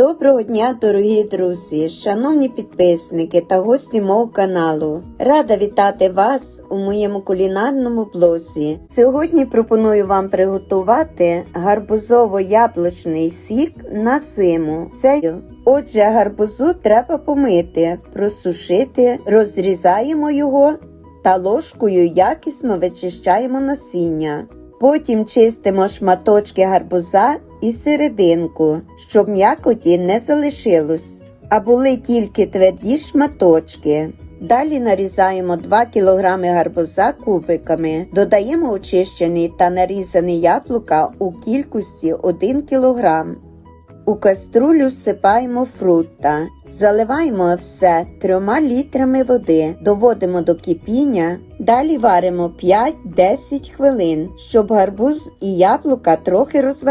Доброго дня, дорогі друзі, шановні підписники та гості мого каналу. Рада вітати вас у моєму кулінарному блозі. Сьогодні пропоную вам приготувати гарбузово-яблучний сік на зиму. Це Отже, гарбузу треба помити, просушити, розрізаємо його та ложкою якісно вичищаємо насіння. Потім чистимо шматочки гарбуза і серединку, щоб м'якоті не залишилось, а були тільки тверді шматочки. Далі нарізаємо 2 кг гарбуза кубиками, додаємо очищений та нарізаний яблука у кількості 1 кг. У каструлю всипаємо фрукта, заливаємо все трьома літрами води, доводимо до кипіння, далі варимо 5-10 хвилин, щоб гарбуз і яблука трохи розварилися.